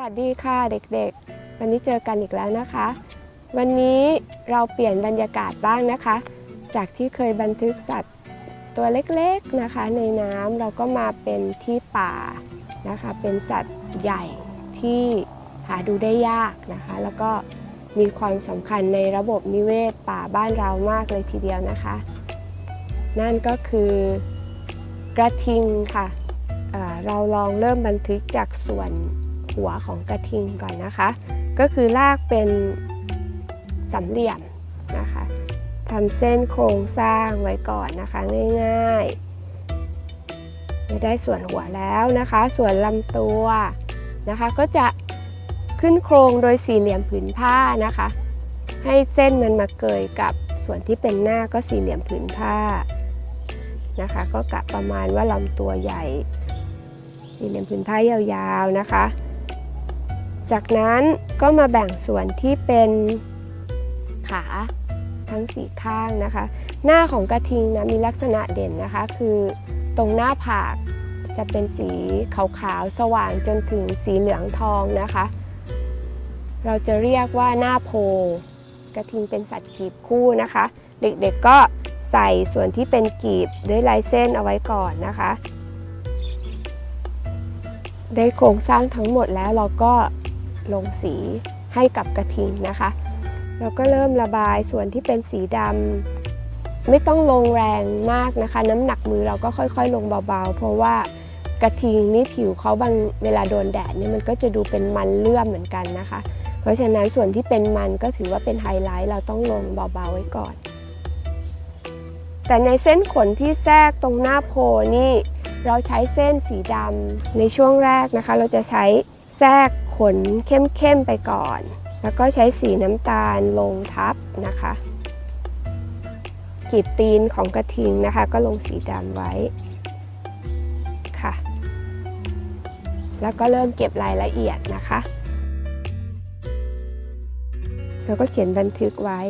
วัสดีค่ะเด็กๆ วันนี้เจอกันอีกแล้วนะคะ วันนี้เราเปลี่ยนบรรยากาศบ้างนะคะ จากที่เคยบันทึกสัตว์ตัวเล็กๆนะคะ ในน้ำเราก็มาเป็นที่ป่านะคะ เป็นสัตว์ใหญ่ที่หาดูได้ยากนะคะ แล้วก็มีความสำคัญในระบบนิเวศป่าบ้านเรามากเลยทีเดียวนะคะ นั่นก็คือกระทิงค่ะเราลองเริ่มบันทึกจากส่วน หัวของกระทิงก่อนนะคะ ก็คือลากเป็นสามเหลี่ยมนะคะทำเส้นโครงสร้างไว้ก่อนนะคะง่ายๆไได้ส่วนหัวแล้วนะคะ ส่วนลำตัวนะคะ ก็จะขึ้นโครงโดยสี่เหลี่ยมผืนผ้านะคะ ให้เส้นมันมาเกยกับส่วนที่เป็นหน้าก็สี่เหลี่ยมผืนผ้านะคะ ก็กะประมาณว่าลำตัวใหญ่สี่เหลี่ยมผืนผ้ายาวๆนะคะ จากนั้นก็มาแบ่งส่วนที่เป็นขาทั้งสี่ข้างนะคะ หน้าของกระทิงนะมีลักษณะเด่นนะคะ คือตรงหน้าผากจะเป็นสีขาวๆสว่างจนถึงสีเหลืองทองนะคะ เราจะเรียกว่าหน้าโพ กระทิงเป็นสัตว์กีบคู่นะคะ เด็กๆก็ใส่ส่วนที่เป็นกีบด้วยลายเส้นเอาไว้ก่อนนะคะ ได้โครงสร้างทั้งหมดแล้วเราก็ ลงสีให้กับกระทิงนะคะ เราก็เริ่มระบายส่วนที่เป็นสีดำไม่ต้องลงแรงมากนะคะ น้ำหนักมือเราก็ค่อยๆ ลงเบาๆ เพราะว่ากระทิงนี่ผิวเขาบางเวลาโดนแดดเนี่ยมันก็จะดูเป็นมันเลื่อมเหมือนกันนะคะ เพราะฉะนั้นส่วนที่เป็นมันก็ถือว่าเป็นไฮไลท์เราต้องลงเบาๆไว้ก่อน แต่ในเส้นขนที่แทรกตรงหน้าโพนี่เราใช้เส้นสีดำในช่วงแรกนะคะ เราจะใช้แทรก ขนเข้มๆไปก่อน แล้วก็ใช้สีน้ำตาลลงทับนะคะกีบตีนของกระทิงนะคะ ก็ลงสีดำไว้ค่ะ แล้วก็เริ่มเก็บรายละเอียดนะคะแล้วก็เขียนบันทึกไว้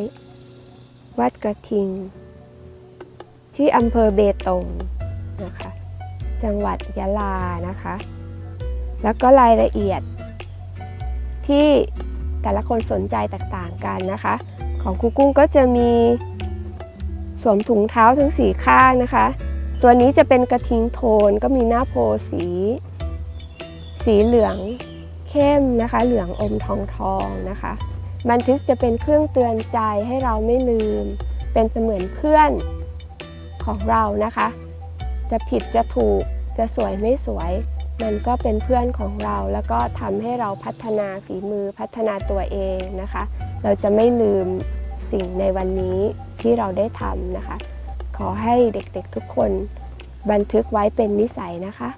วัดกระทิง ที่อำเภอเบตงนะคะ จังหวัดยะลานะคะ แล้วก็รายละเอียด ที่แต่ละคนสนใจแตกต่างกันนะคะ ของครูกุ้งก็จะมีสวมถุงเท้าทั้งสีข้างนะคะ ตัวนี้จะเป็นกระทิงโทนก็มีหน้าโพสี สีเหลืองเข้มนะคะ เหลืองอมทองทองนะคะ บันทึกจะเป็นเครื่องเตือนใจให้เราไม่ลืม เป็นเสมือนเพื่อนของเรานะคะ จะผิดจะถูกจะสวยไม่สวย มันก็เป็นเพื่อนของเราแล้วก็ทำให้เราพัฒนาฝีมือพัฒนาตัวเองนะคะ เราจะไม่ลืมสิ่งในวันนี้ที่เราได้ทำนะคะ ขอให้เด็กๆทุกคนบันทึกไว้เป็นนิสัยนะคะ